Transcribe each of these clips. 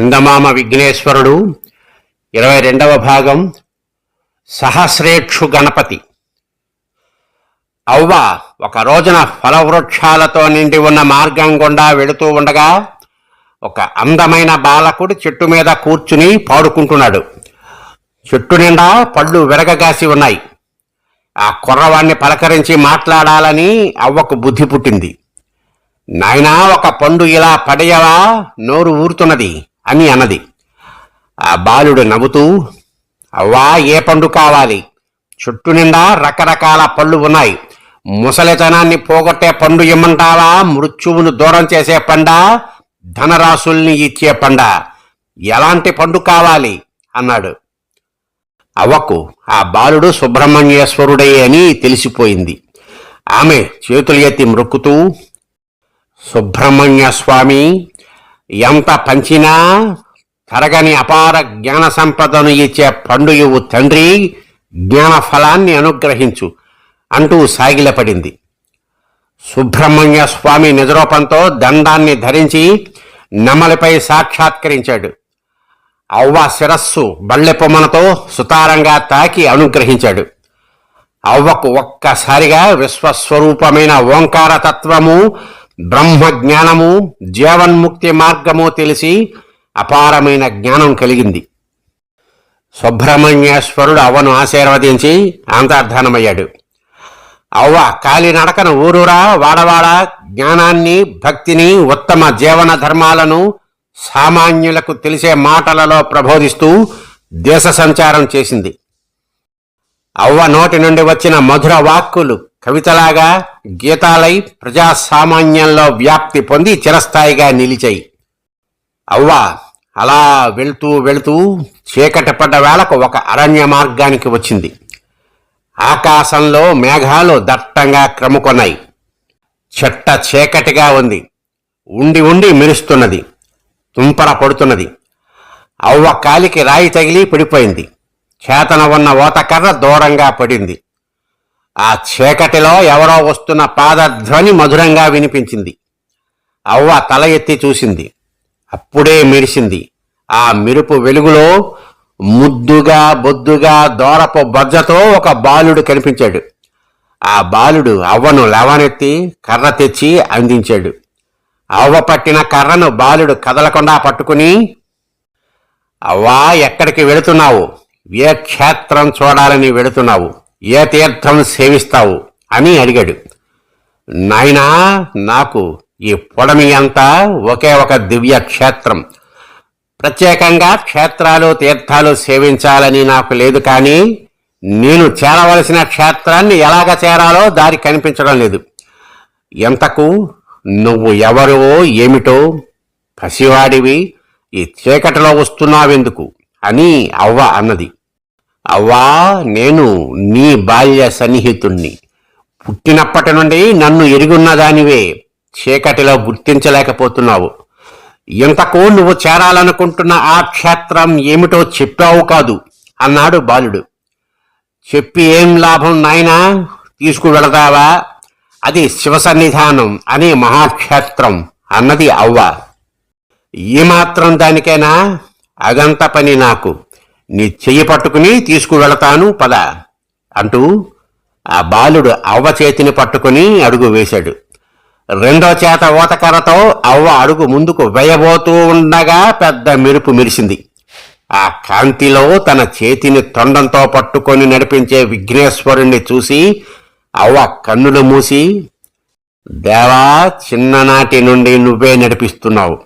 చందమామ విఘ్నేశ్వరుడు ఇరవై రెండవ భాగం సహస్రేక్షు గణపతి. అవ్వ ఒక రోజున ఫలవృక్షాలతో నిండి ఉన్న మార్గం గుండా వెళుతూ ఉండగా ఒక అందమైన బాలకుడు చెట్టు మీద కూర్చుని పాడుకుంటున్నాడు. చెట్టు నిండా పళ్ళు విరగగాసి ఉన్నాయి. ఆ కుర్రవాణ్ణి పలకరించి మాట్లాడాలని అవ్వకు బుద్ధి పుట్టింది. నాయనా ఒక పండు ఇలా పడేయవా? నోరు ఊరుతున్నది. అని అన్నది. ఆ బాలుడు నవ్వుతూ అవ్వా ఏ పండు కావాలి? చుట్టు నిండా రకరకాల పళ్ళు ఉన్నాయి. ముసలితనాన్ని పోగొట్టే పండు ఇమ్మంటావా? మృత్యువును దూరం చేసే పండా? ధనరాశుల్ని ఇచ్చే పండా? ఎలాంటి పండు కావాలి? అన్నాడు. అవ్వకు ఆ బాలుడు సుబ్రహ్మణ్యేశ్వరుడే అని తెలిసిపోయింది. ఆమె చేతులు ఎత్తి మృక్కుతూ సుబ్రహ్మణ్య స్వామి ఎంత పంచినా తరగని అపార జ్ఞాన సంపదను ఇచ్చే పండు తండ్రి జ్ఞాన ఫలాన్ని అనుగ్రహించు అంటూ సాగిలపడింది. సుబ్రహ్మణ్య స్వామి నిజరూపంతో దండాన్ని ధరించి నెమలిపై సాక్షాత్కరించాడు. అవ్వ శిరస్సు బళ్ళెపొమ్మనతో సుతారంగా తాకి అనుగ్రహించాడు. అవ్వకు ఒక్కసారిగా విశ్వస్వరూపమైన ఓంకార తత్వము బ్రహ్మ జ్ఞానము జీవన్ముక్తి మార్గము తెలిసి అపారమైన జ్ఞానం కలిగింది. సుబ్రహ్మణ్యేశ్వరుడు అవ్వను ఆశీర్వదించి అంతర్ధానమయ్యాడు. అవ్వ కాలినడకన ఊరూరా వాడవాడ జ్ఞానాన్ని భక్తిని ఉత్తమ జీవన ధర్మాలను సామాన్యులకు తెలిసే మాటలలో ప్రబోధిస్తూ దేశ సంచారం చేసింది. అవ్వ నోటి నుండి వచ్చిన మధుర వాక్కులు కవితలాగా గీతాలై ప్రజాసామాన్యంలో వ్యాప్తి పొంది చిరస్థాయిగా నిలిచాయి. అవ్వ అలా వెళ్తూ వెళుతూ చీకటి పడ్డ వేళకు ఒక అరణ్య మార్గానికి వచ్చింది. ఆకాశంలో మేఘాలు దట్టంగా క్రముకొన్నాయి. చెట్ట చీకటిగా ఉంది. ఉండి ఉండి మెరుస్తున్నది. తుంపర పడుతున్నది. అవ్వ కాలికి రాయి తగిలి పడిపోయింది. చేతన ఉన్న ఓతకర్ర దూరంగా పడింది. ఆ చీకటిలో ఎవరో వస్తున్న పాదధ్వని మధురంగా వినిపించింది. అవ్వ తల ఎత్తి చూసింది. అప్పుడే మెరిసింది. ఆ మెరుపు వెలుగులో ముద్దుగా బొద్దుగా దోరపు బొజ్జతో ఒక బాలుడు కనిపించాడు. ఆ బాలుడు అవ్వను లేవనెత్తి కర్ర తెచ్చి అందించాడు. అవ్వ పట్టిన కర్రను బాలుడు కదలకుండా పట్టుకుని అవ్వా ఎక్కడికి వెళుతున్నావు? ఏ క్షేత్రం చూడాలని వెళుతున్నావు? ఏ తీర్థం సేవిస్తావు అని అడిగాడు. నాయనా నాకు ఈ పొడమి అంతా ఒకే ఒక దివ్య క్షేత్రం. ప్రత్యేకంగా క్షేత్రాలు తీర్థాలు సేవించాలని నాకు లేదు కానీ నేను చేరవలసిన క్షేత్రాన్ని ఎలాగ చేరాలో దారి కనిపించడం లేదు. ఎంతకు? నువ్వు ఎవరివో ఏమిటో? పసివాడివి ఈ చీకటిలో వస్తున్నావెందుకు? అని అవ్వ అన్నది. అవ్వా నేను నీ బాల్య సన్నిహితుణ్ణి. పుట్టినప్పటి నుండి నన్ను ఎరుగున్నదానివే చీకటిలో గుర్తించలేకపోతున్నావు. ఇంతకు నువ్వు చేరాలనుకుంటున్న ఆ క్షేత్రం ఏమిటో చెప్పావు కాదు అన్నాడు బాలుడు. చెప్పి ఏం లాభం నాయనా? తీసుకువెళదావా అది శివ సన్నిధానం అనే మహాక్షేత్రం అన్నది అవ్వ. ఈ మాత్రం దానికైనా? అగంత పని నాకు. నీ చెయ్యి పట్టుకుని తీసుకువెళతాను పద అంటూ ఆ బాలుడు అవ్వ చేతిని పట్టుకుని అడుగు వేశాడు. రెండో చేత ఓతకర్రతో అవ్వ అడుగు ముందుకు వేయబోతూ ఉండగా పెద్ద మెరుపు మెరిసింది. ఆ కాంతిలో తన చేతిని తొండంతో పట్టుకొని నడిపించే విఘ్నేశ్వరుణ్ణి చూసి అవ్వ కన్నులు మూసి దేవా చిన్ననాటి నుండి నువ్వే నడిపిస్తున్నావు.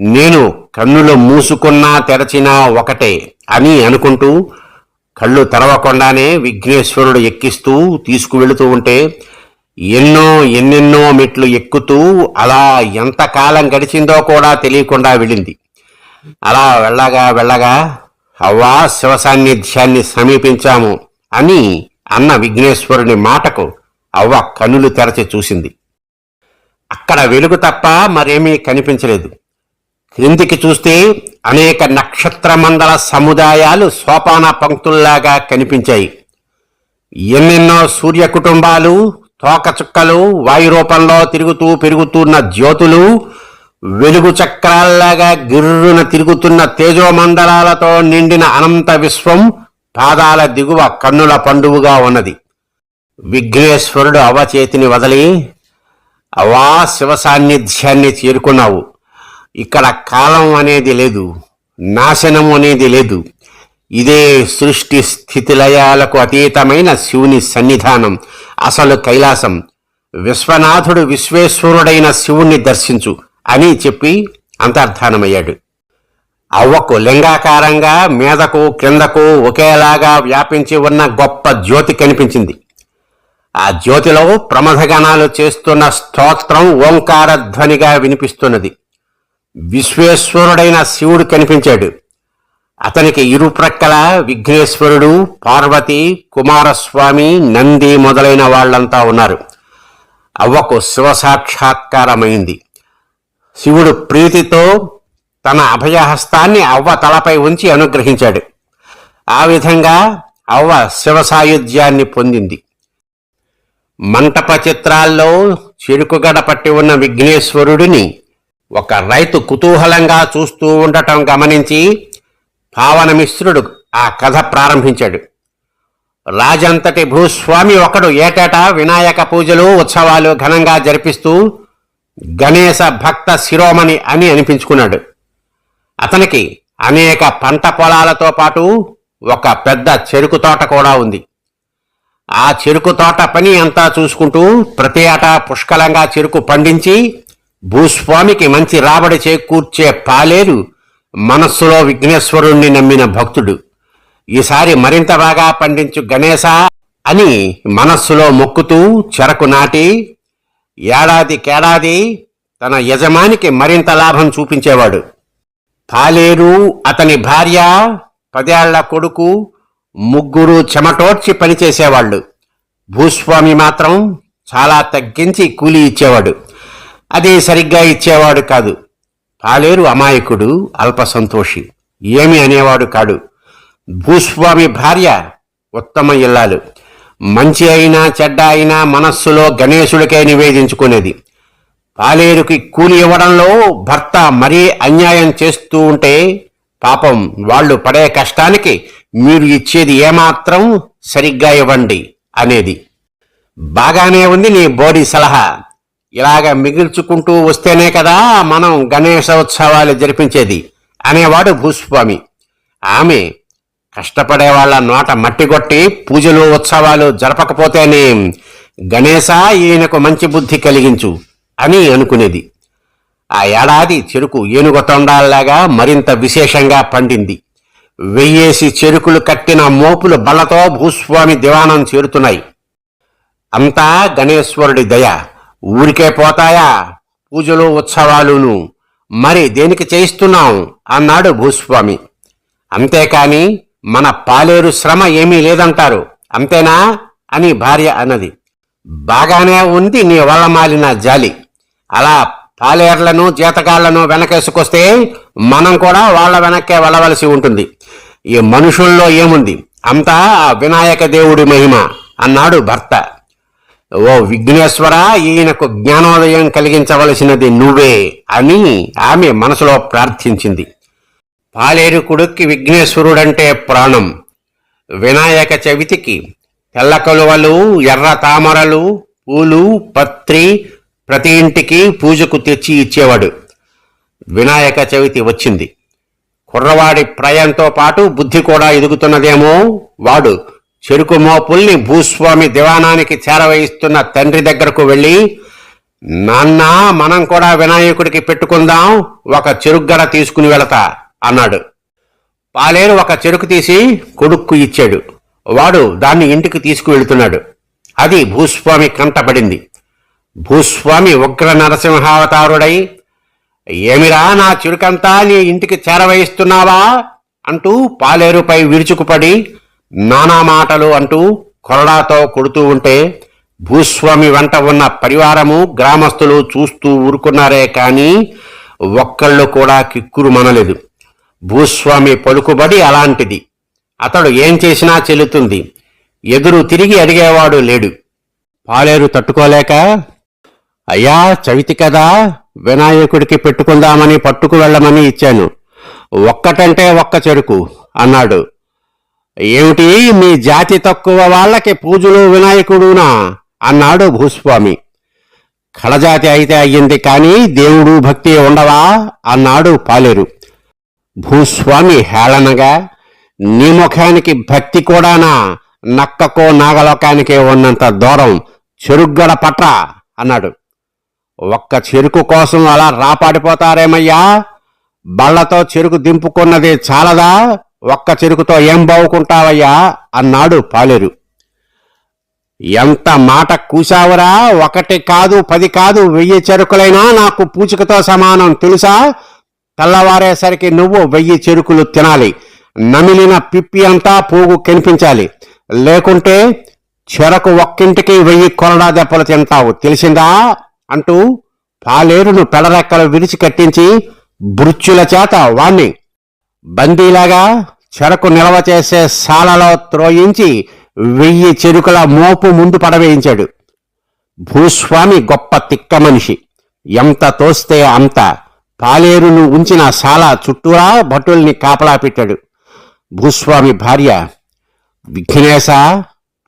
నేను కన్నులు మూసుకున్నా తెరచినా ఒకటే అని అనుకుంటూ కళ్ళు తెరవకుండానే విఘ్నేశ్వరుడు ఎక్కిస్తూ తీసుకువెళుతూ ఉంటే ఎన్నో ఎన్నెన్నో మెట్లు ఎక్కుతూ అలా ఎంతకాలం గడిచిందో కూడా తెలియకుండా వెళ్ళింది. అలా వెళ్ళగా వెళ్ళగా అవ్వా శివ సాన్నిధ్యాన్ని సమీపించాము అని అన్న విఘ్నేశ్వరుని మాటకు అవ్వ కన్నులు తెరచి చూసింది. అక్కడ వెలుగు తప్ప మరేమీ కనిపించలేదు. క్రిందికి చూస్తే అనేక నక్షత్ర మండల సముదాయాలు సోపాన పంక్తుల్లాగా కనిపించాయి. ఎన్నెన్నో సూర్య కుటుంబాలు తోకచుక్కలు వాయు రూపంలో తిరుగుతూ పెరుగుతున్న జ్యోతులు వెలుగు చక్రాల్లాగా గిర్రున తిరుగుతున్న తేజోమండలాలతో నిండిన అనంత విశ్వం పాదాల దిగువ కన్నుల పండువుగా ఉన్నది. విఘ్నేశ్వరుడు అవచేతిని వదిలి అవా శివ సాన్నిధ్యాన్ని చేరుకున్నావు. ఇక్కడ కాలం అనేది లేదు నాశనం అనేది లేదు. ఇదే సృష్టి స్థితిలయాలకు అతీతమైన శివుని సన్నిధానం అసలు కైలాసం. విశ్వనాథుడు విశ్వేశ్వరుడైన శివుణ్ణి దర్శించు అని చెప్పి అంతర్ధానమయ్యాడు. అవ్వకు లింగాకారంగా మీదకు క్రిందకు ఒకేలాగా వ్యాపించి ఉన్న గొప్ప జ్యోతి కనిపించింది. ఆ జ్యోతిలో ప్రమథగణాలు చేస్తున్న స్తోత్రం ఓంకార ధ్వనిగా వినిపిస్తున్నది. విశ్వేశ్వరుడైన శివుడు కనిపించాడు. అతనికి ఇరుప్రక్కల విఘ్నేశ్వరుడు పార్వతి కుమారస్వామి నంది మొదలైన వాళ్ళంతా ఉన్నారు. అవ్వకు శివ సాక్షాత్కారమైంది శివుడు ప్రీతితో తన అభయహస్తాన్ని అవ్వ తలపై ఉంచి అనుగ్రహించాడు. ఆ విధంగా అవ్వ శివ సాయుధ్యాన్ని పొందింది. మంటప చిత్రాల్లో చెరుకుగడ పట్టి ఉన్న విఘ్నేశ్వరుడిని ఒక రైతు కుతూహలంగా చూస్తూ ఉండటం గమనించి పావనమిశ్రుడు ఆ కథ ప్రారంభించాడు. రాజంతటి భూస్వామి ఒకడు ఏటేటా వినాయక పూజలు ఉత్సవాలు ఘనంగా జరిపిస్తూ గణేశ భక్త శిరోమణి అని అనిపించుకున్నాడు. అతనికి అనేక పంట పొలాలతో పాటు ఒక పెద్ద చెరుకు తోట కూడా ఉంది. ఆ చెరుకు తోట పని అంతా చూసుకుంటూ ప్రతి ఏటా పుష్కలంగా చెరుకు పండించి భూస్వామికి మంచి రాబడి చేకూర్చే పాలేరు మనస్సులో విఘ్నేశ్వరుణ్ణి నమ్మిన భక్తుడు. ఈసారి మరింత బాగా పండించు గణేశ అని మనస్సులో మొక్కుతూ చెరకు నాటి ఏడాదికేడాది తన యజమానికి మరింత లాభం చూపించేవాడు. పాలేరు అతని భార్య పదేళ్ళ కొడుకు ముగ్గురు చెమటోడ్చి పనిచేసేవాళ్ళు. భూస్వామి మాత్రం చాలా తగ్గించి కూలీ ఇచ్చేవాడు. అదే సరిగ్గా ఇచ్చేవాడు కాదు. పాలేరు అమాయకుడు అల్ప సంతోషి ఏమి అనేవాడు కాడు. భూస్వామి భార్య ఉత్తమ ఇల్లాలు. మంచి అయినా చెడ్డ అయినా మనస్సులో గణేశుడికే నివేదించుకునేది. పాలేరుకి కూలి ఇవ్వడంలో భర్త మరీ అన్యాయం చేస్తూ ఉంటే పాపం వాళ్ళు పడే కష్టానికి మీరు ఇచ్చేది ఏమాత్రం సరిగ్గా ఇవ్వండి అనేది. బాగానే ఉంది నీ బోడి సలహా. ఇలాగ మిగిల్చుకుంటూ వస్తేనే కదా మనం గణేశోత్సవాలు జరిపించేది అనేవాడు భూస్వామి. ఆమె కష్టపడే వాళ్ళ నోట మట్టిగొట్టి పూజలు ఉత్సవాలు జరపకపోతేనే గణేశ ఈయనకు మంచి బుద్ధి కలిగించు అని అనుకునేది. ఆ ఏడాది చెరుకు ఏనుగు తొండాల్లాగా మరింత విశేషంగా పండింది. వెయ్యేసి చెరుకులు కట్టిన మోపులు బలతో భూస్వామి దివాణం చేరుతున్నాయి. అంతా గణేశ్వరుడి దయ. ఊరికే పోతాయా? పూజలు ఉత్సవాలును. మరి దేనికి చేయిస్తున్నాం అన్నాడు భూస్వామి. అంతేకాని మన పాలేరు శ్రమ ఏమీ లేదంటారు. అంతేనా? అని భార్య అన్నది. బాగానే ఉంది నీ వల్ల మాలిన జాలి. అలా పాలేర్లను జీతకాళ్ళను వెనకేసుకొస్తే మనం కూడా వాళ్ళ వెనక్కే వెళ్ళవలసి ఉంటుంది. ఈ మనుషుల్లో ఏముంది? అంతా ఆ వినాయక దేవుడి మహిమ అన్నాడు భర్త. ఓ విఘ్నేశ్వర ఈయనకు జ్ఞానోదయం కలిగించవలసినది నువ్వే అని ఆమె మనసులో ప్రార్థించింది. పాలేరు కొడుక్కి విఘ్నేశ్వరుడంటే ప్రాణం. వినాయక చవితికి తెల్ల కలువలు ఎర్ర తామరలు పూలు పత్రి ప్రతి ఇంటికి పూజకు తెచ్చి ఇచ్చేవాడు. వినాయక చవితి వచ్చింది. కుర్రవాడి ప్రయంతో పాటు బుద్ధి కూడా ఎదుగుతున్నదేమో వాడు. చెరుకు మోపుల్ని భూస్వామి దివాణానికి చేరవేయిస్తున్న తండ్రి దగ్గరకు వెళ్ళి నాన్న మనం కూడా వినాయకుడికి పెట్టుకుందాం ఒక చెరుగ్గడ తీసుకుని వెళతా అన్నాడు. పాలేరు ఒక చెరుకు తీసి కొడుక్కు ఇచ్చాడు. వాడు దాన్ని ఇంటికి తీసుకువెళ్తున్నాడు. అది భూస్వామి కంటపడింది. భూస్వామి ఉగ్ర నరసింహావతారుడై ఏమిరా నా చిరుకంతా నీ ఇంటికి చేరవేయిస్తున్నావా? అంటూ పాలేరుపై విరుచుకుపడి నానా మాటలు అంటూ కొరడాతో కొడుతూ ఉంటే భూస్వామి వెంట ఉన్న పరివారము గ్రామస్తులు చూస్తూ ఊరుకున్నారే కానీ ఒక్కళ్ళు కూడా కిక్కురు మనలేదు. భూస్వామి పలుకుబడి అలాంటిది. అతడు ఏం చేసినా చెల్లుతుంది. ఎదురు తిరిగి అడిగేవాడు లేడు. పాలేరు తట్టుకోలేక అయ్యా చవితి కదా వినాయకుడికి పెట్టుకుందామని పట్టుకు వెళ్ళమని ఇచ్చాను. ఒక్కటంటే ఒక్క చెరుకు అన్నాడు. ఏమిటి మీ జాతి తక్కువ వాళ్ళకి పూజలు వినాయకుడునా? అన్నాడు భూస్వామి. కళజాతి అయితే అయ్యింది కానీ దేవుడు భక్తి ఉండవా? అన్నాడు పాలేరు. భూస్వామి హేళనగా నీ ముఖానికి భక్తి కూడానా? నక్కకో నాగలోకానికి ఉన్నంత దూరం చెరుగ్గడ పట్ర అన్నాడు. ఒక్క చెరుకు కోసం అలా రాపాడిపోతారేమయ్యా? బళ్ళతో చెరుకు దింపుకున్నది చాలదా? ఒక్క చెరుకుతో ఏం బావుకుంటావయ్యా? అన్నాడు పాలేరు. ఎంత మాట కూశావురా? ఒకటి కాదు పది కాదు వెయ్యి చెరుకులైనా నాకు పూచికతో సమానం తెలుసా? తెల్లవారేసరికి నువ్వు వెయ్యి చెరుకులు తినాలి. నమిలిన పిప్పి అంతా పోగు కనిపించాలి. లేకుంటే చెరకు ఒక్కింటికి వెయ్యి కొరడా దెబ్బలు తింటావు తెలిసిందా? అంటూ పాలేరును పెడరెక్కలు విరిచి కట్టించి బృచ్చుల చేత వాణ్ణి బందీలాగా చెరకు నిల్వ చేసే సాలలో త్రోయించి వెయ్యి చెరుకుల మోపు ముందు పడవేయించాడు. భూస్వామి గొప్ప తిక్క మనిషి. ఎంత తోస్తే అంత పాలేరును ఉంచిన సాల చుట్టూరా భటుల్ని కాపలా పెట్టాడు. భూస్వామి భార్య విఘ్నేశ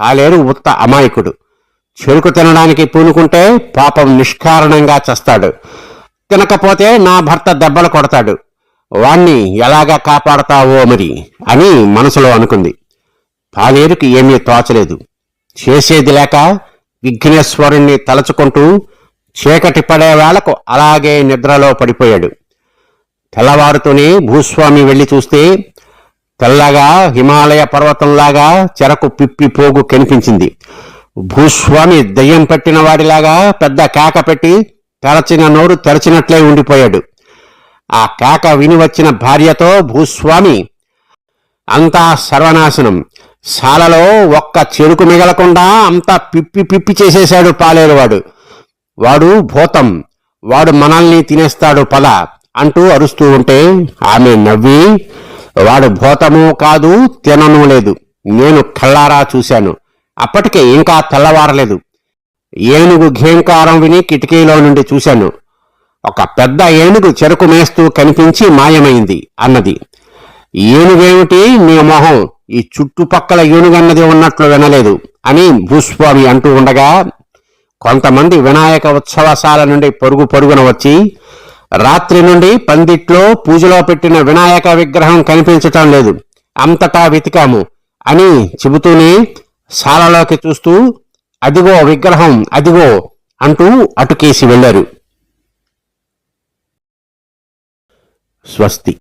పాలేరు ఉత్త అమాయకుడు. చెరుకు తినడానికి పూనుకుంటే పాపం నిష్కారణంగా చస్తాడు. తినకపోతే నా భర్త దెబ్బలు కొడతాడు. వాణ్ణి ఎలాగా కాపాడతావో మరి అని మనసులో అనుకుంది. పాలేరుకి ఏమీ తోచలేదు. చేసేది లేక విఘ్నేశ్వరుణ్ణి తలచుకుంటూ చీకటి పడే వేళకు అలాగే నిద్రలో పడిపోయాడు. తెల్లవారుతూనే భూస్వామి వెళ్ళి చూస్తే తెల్లగా హిమాలయ పర్వతంలాగా చెరకు పిప్పి పోగు కనిపించింది. భూస్వామి దయ్యం పెట్టిన వాడిలాగా పెద్ద కేక పెట్టి తెరచిన నోరు తెరచినట్లే ఉండిపోయాడు. ఆ కేక విని వచ్చిన భార్యతో భూస్వామి అంతా సర్వనాశనం. శాలలో ఒక్క చెరుకు మిగలకుండా అంతా పిప్పి పిప్పి చేసేశాడు పాలేరువాడు. వాడు భూతం వాడు మనల్ని తినేస్తాడు పద అంటూ అరుస్తూ ఉంటే ఆమె నవ్వి వాడు భూతము కాదు తినను లేదు. నేను కళ్ళారా చూశాను. అప్పటికే ఇంకా తెల్లవారలేదు. ఏనుగు ఘేంకారం విని కిటికీలో నుండి చూశాను. ఒక పెద్ద ఏనుగు చెరుకు మేస్తూ కనిపించి మాయమైంది అన్నది. ఏనుగేమిటి? నీ మొహం. ఈ చుట్టుపక్కల ఏనుగన్నది ఉన్నట్లు వినలేదు అని భూస్వామి అంటూ ఉండగా కొంతమంది వినాయక ఉత్సవశాల నుండి పొరుగు పొరుగున వచ్చి రాత్రి నుండి పందిట్లో పూజలో పెట్టిన వినాయక విగ్రహం కనిపించటం లేదు. అంతటా వెతికాము అని చెబుతూనే శాలలోకి చూస్తూ అదిగో విగ్రహం అదిగో అంటూ అటుకేసి వెళ్ళారు. స్వస్తి.